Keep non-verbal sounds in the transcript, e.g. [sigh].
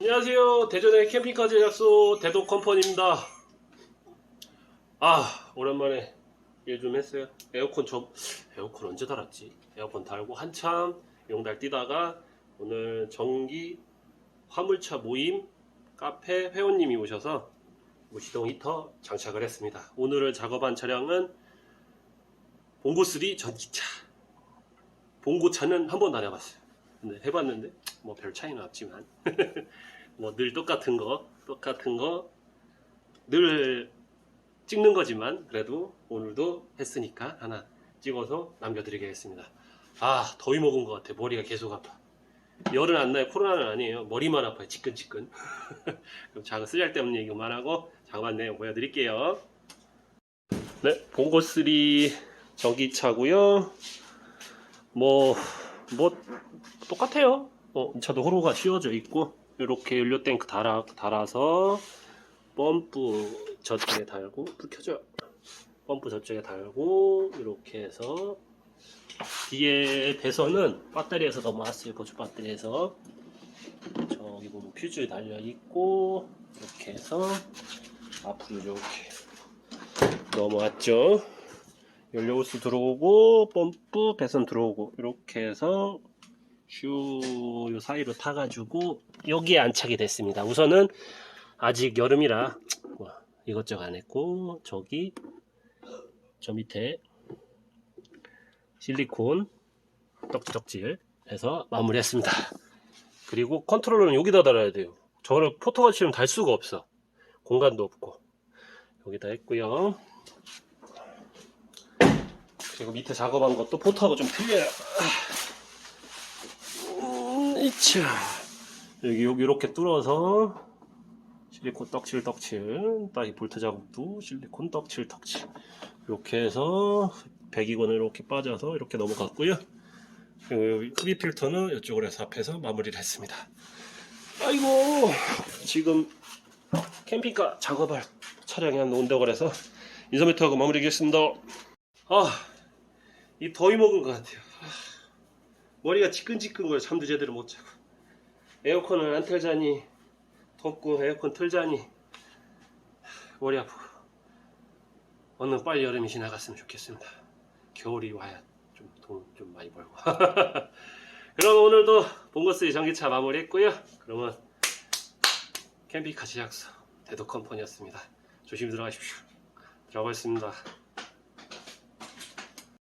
안녕하세요. 대전의 캠핑카 제작소 대도컴퍼니입니다. 아, 오랜만에 일 좀 했어요. 에어컨 저, 에어컨 언제 달았지? 에어컨 달고 한참 용달 뛰다가 오늘 전기 화물차 모임 카페 회원님이 오셔서 무시동 히터 장착을 했습니다. 오늘 작업한 차량은 봉고3 전기차. 봉고차는 한 번도 안 해봤어요. 근데 해봤는데 뭐 별 차이는 없지만 [laughs] 뭐 늘 똑같은 거 똑같은 거 늘 찍는 거지만 그래도 오늘도 했으니까 하나 찍어서 남겨드리겠습니다. 아 더위 먹은 것 같아 머리가 계속 아파. 열은 안 나요 코로나는 아니에요 머리만 아파요 지끈지끈. [laughs] 그럼 작은 쓸데없는 얘기 그만하고 작업한 내용 보여드릴게요. 네 봉고3 전기차고요. 뭐 뭐 똑같아요. 어, 이 차도 호로가 씌워져 있고 이렇게 연료 탱크 달아, 달아서 펌프 저쪽에 달고 불 켜져 펌프 저쪽에 달고 이렇게 해서 뒤에 배선은 배터리에서 넘어왔어요 보조 배터리에서. 저기 보면 퓨즈 달려 있고 이렇게 해서 앞으로 이렇게 넘어왔죠 연료 호스 들어오고 펌프 배선 들어오고 이렇게 해서 슈요 사이로 타가지고 여기에 안착이 됐습니다. 우선은 아직 여름이라 뭐 이것저것 안 했고 저기 저 밑에 실리콘 떡지떡질 해서 마무리했습니다. 그리고 컨트롤러는 여기다 달아야 돼요. 저를 포토같이는 달 수가 없어. 공간도 없고 여기다 했고요. 그리고 밑에 작업한 것도 포토하고 좀 틀려요. 음, 이차 여기 이렇게 뚫어서 실리콘 떡칠 떡칠 딱이 볼트 작업도 실리콘 떡칠 떡칠 이렇게 해서 배기관을 이렇게 빠져서 이렇게 넘어갔고요. 흡입 필터는 이쪽으로 해서 앞에서 마무리를 했습니다. 아이고 지금 캠핑카 작업할 차량이 한 온다고 그래서 인터뷰하고 마무리하겠습니다. 아, 이 더위 먹은 것 같아요. 아, 머리가 지끈지끈 거예요. 잠도 제대로 못 자고. 에어컨을 안 틀자니 덥고 에어컨 틀자니 머리 아프고. 오늘 빨리 여름이 지나갔으면 좋겠습니다. 겨울이 와야 좀돈좀 많이 벌고. [laughs] 그럼 오늘도 본거스 전기차 마무리했고요. 그러면 캠핑카 제작소 대도 컴퍼니였습니다. 조심히 들어가십시오. 들어가겠습니다.